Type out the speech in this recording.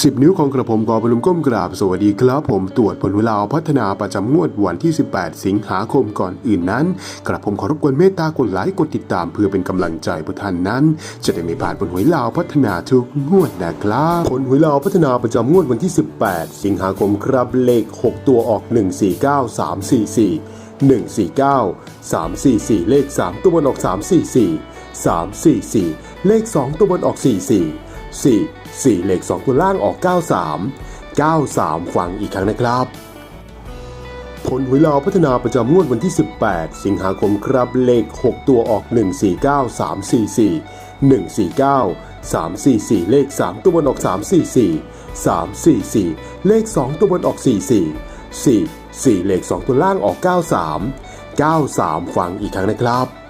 สิบนิ้วของกระผมกอพลุมก้มกราบสวัสดีครับผมตรวจผลเวลาพัฒนาประจำงวดวันที่ 18 สิงหาคมก่อนอื่นนั้น กระผมขอรบกวนเมตตากดไลค์กดติดตามเพื่อเป็นกำลังใจพวกท่านนั้น จะได้ไม่พลาดผลหวยลาวพัฒนาทุกงวดนะครับผลหวยลาวพัฒนาประจำงวดวันที่ 18 สิงหาคมครับเลข 6 ตัวออก 149344 149 344 เลข 3 ตัวบนออก 344 344 เลข 2 ตัวบนออก 44 4 4 เลข2ตัวล่างออก 93 93 ฟังอีกครั้งนะครับ ผลหวยลาวพัฒนาประจำงวดวันที่ 18 สิงหาคมครับเลข 6 ตัวออก 149344 149 344 เลข 3 ตัวบนออก 344 344 เลข 2 ตัวบนออก 44 4 4 เลข 2 ตัวล่างออก 93 93 ฟังอีกครั้งนะครับ